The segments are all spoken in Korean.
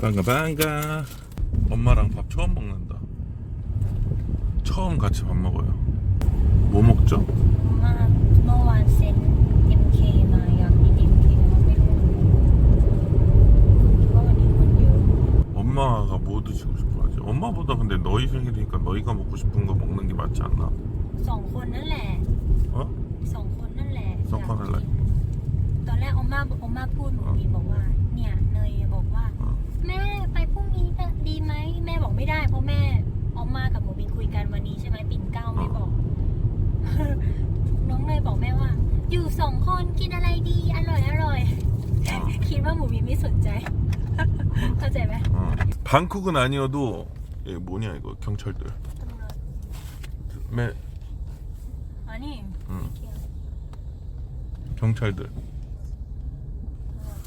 반가 엄마랑 밥 처음 먹는다 처음 같이 밥 먹어요 뭐 먹죠? มากเมื่อวานเซ็น MK มาอยากกิน MK มาไม่รู้ว่าวันนี้คนเยอะ 엄마가 뭐 드시고 싶어 하지? 엄마보다 근데 너희 생일이니까 너희가 먹고 싶은 거 먹는 게 맞지 않나? สองคนนั่นแหละ 어? สองคนนั่นแหละ สองคนนั่นแหละ ยากกิตอนแรกออมมาออมมาพูดหนูมีบอกว่า เนี่ย ไม่ได้เพราะแม่ออมมากับหมูบินคุยกันวันนี้ใช่ไหมปิ่นเกล้าไม่บอก น้องเนยบอกแม่ว่า อยู่สองคนกินอะไรดีอร่อยอร่อย 어. คิดว่าหมูบินไม่สนใจ เข้าใจไหม 어. 방콕은 아니어도 예, 뭐냐 이거 경찰들 ตำรวจ 매 อ๋อนี่ 응. เกี่ยว 경찰들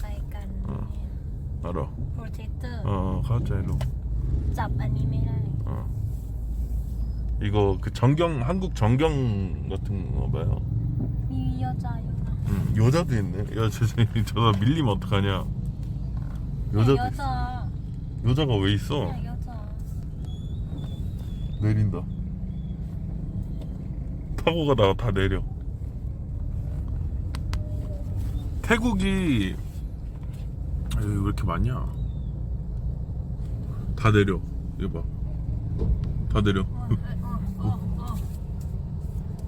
ไปกัน 어. 알아 โปรเทคเตอร์ 어 가자 일로 จับอันนี้ไม่ได้ 어. 이거 그 정경 한국 정경 같은 거 봐요 มียอจ่ายอยู่นะ 응, 여자도 있네 야 세상에 저다 밀리면 어떡하냐 ยอ 여자도 จ่า 있어 여자가 왜 เนี่ย 있어 ยอจ่า 내린다 타고 가다가 다 내려 태국이 에이, 왜 이렇게 많냐 다 내려 이거 봐다 내려 โอ้ยโอ้ยโอ้ยโอ้ย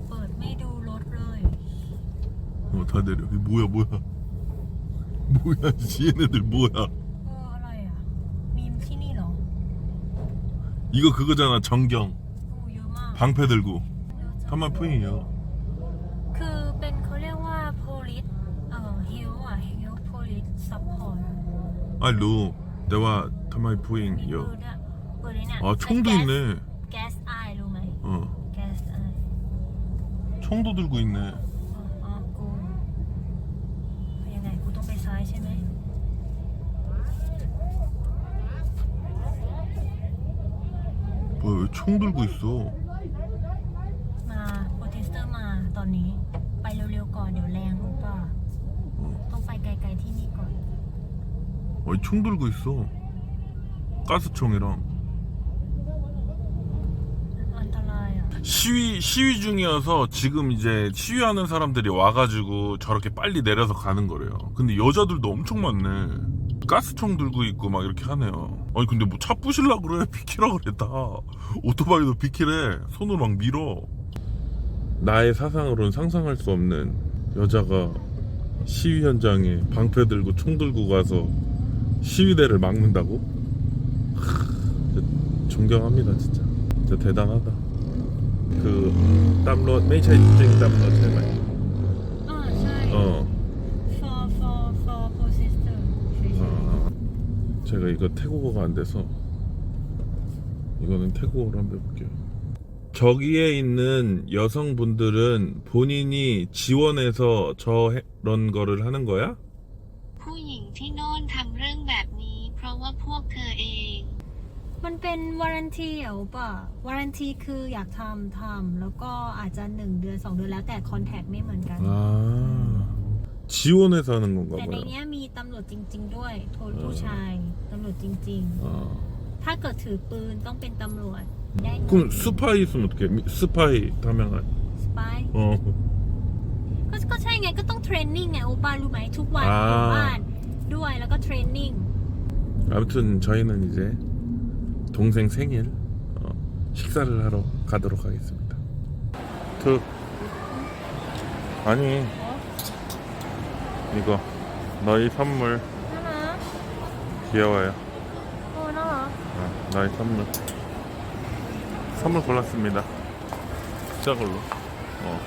เปิดไม่ดูรถเลย 어 다 내려 이게 뭐야 뭐야 뭐야 얘네들 뭐야 เอออะไรอ่ะ มีที่นี่เหรอ 이거 그거잖아 정경 โอ้เยอะมาก 방패 들고 เยอะจัง 타마 푸잉이요 คือเป็นเขาเรียกว่า police เอ่อ hill อ่ะ hill police support 알루 내와 타마이 มี 푸잉이요 ปืนด้วยปืนเนี่ย 아 총도 있네 แก๊สไอรู้ไหม 어 แก๊สไอ 총도 들고 있네 อ๋ออ๋อกูยังไงกูต้องไปซ้ายใช่ไหม 뭐야 왜 총 들고 있어 มาโปรเทสเตอร์มาตอนนี้ ไปเร็วๆก่อนเดี๋ยวแรงรู้ป่ะ 어. ต้องไปไกลๆที่นี่ก่อน 아니 총 들고 있어 가스총이랑 시위 시위 중이어서 지금 이제 시위하는 사람들이 와가지고 저렇게 빨리 내려서 가는 거래요. 근데 여자들도 엄청 많네. 가스총 들고 있고 막 이렇게 하네요. 아니 근데 뭐 차 부실라 그래 비키라 그랬다. 오토바이도 비키래. 손으로 막 밀어. 나의 사상으론 상상할 수 없는 여자가 시위 현장에 방패 들고 총 들고 가서 시위대를 막는다고? 하, 진짜 존경합니다 진짜 진짜 대단하다 그 땀롯 ไม่ใช่จริง 땀롯 ใช่ไหม อ่าใช่ 어 for for for protester เฉย 아, 제가 이거 태국어가 안 돼서 이거는 태국어로 한번 해볼게요. 저기에 있는 여성분들은 본인이 지원해서 저런 거를 하는 거야? ผู้หญิงที่โน่ มันเป็นวารันทีเหรอป่ะวารันทีคืออยากทำทำแล้วก็อาจจะหนึ่งเดือนสองเดือนแล้วแต่คอนแทคไม่เหมือนกัน 아 지원해서 하는 건가 แต่ใน 봐요. เนี้ยมีตำรวจจริง ๆ ด้วยโทนผู้ชายตำรวจจริง 아 ๆ ถ้าเกิดถือปืนต้องเป็นตำรวจ ได้เงิน 그럼 스파이 있으면 어떻게? 미- 스파이 다명한. สปาย 어 ก็ก็ใช่ไงก็ต้องเทรนนิ่งไงโอป้ารู้ไหมทุกวัน อ่า อยู่บ้านด้วยแล้วก็เทรนนิ่ง 아무튼 저희는 이제 동생 생일 어, 식사를 하러 가도록 하겠습니다. 득 아니 이거 너희 선물. 귀여워요. 어, 나와. 어, 선물. 선물 골랐습니다. 저걸로. 어.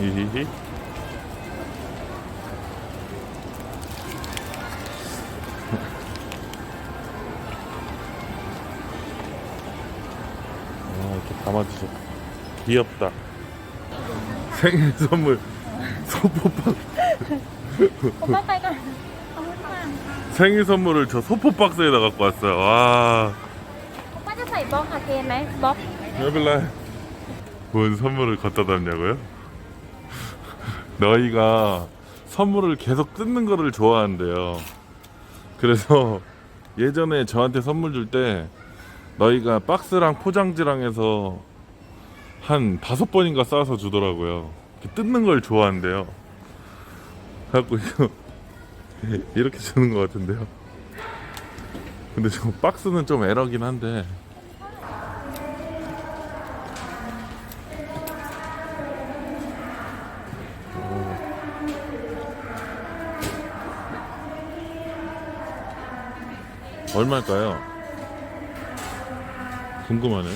이히히. 담아주셨어 귀엽다. 생일 선물. 소포박 생일 선물을 저 소포박스에다 갖고 왔어요. 와뭔 선물을 갖다 담냐고요? 너희가 선물을 계속 뜯는 거를 좋아한대요. 그래서 예전에 저한테 선물 줄 때 너희가 박스랑 포장지랑 해서 한 다섯 번인가 싸서 주더라고요. 뜯는 걸 좋아한대요. 그래갖고 이거 이렇게 주는 것 같은데요. 근데 저 박스는 좀 에러긴 한데 얼마일까요? 궁금하네.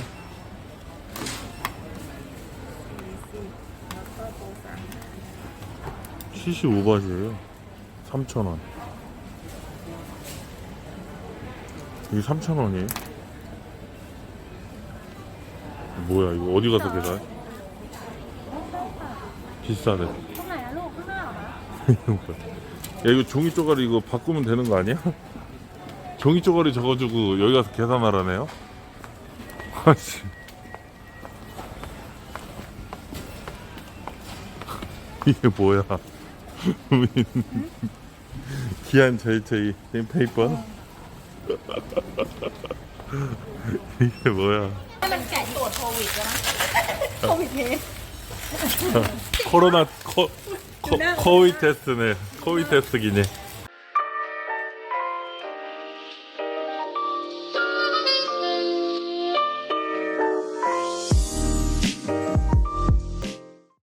75바지에요. 3,000원. 이게 삼천 원이에요. 뭐야 이거 어디 가서 계산? 비싸네. 야 이거 종이 쪼가리 이거 바꾸면 되는 거 아니야? 종이 쪼가리 적어주고 여기 가서 계산하라네요. 아씨. 이게 뭐야? 기한 저희저희 페이퍼? 이게 뭐야? ให้มันแกะตรวจโควิดแล้วนะโควิดเทส 코로나 코, 코, 코위 테스트네. 코위 테스트기네.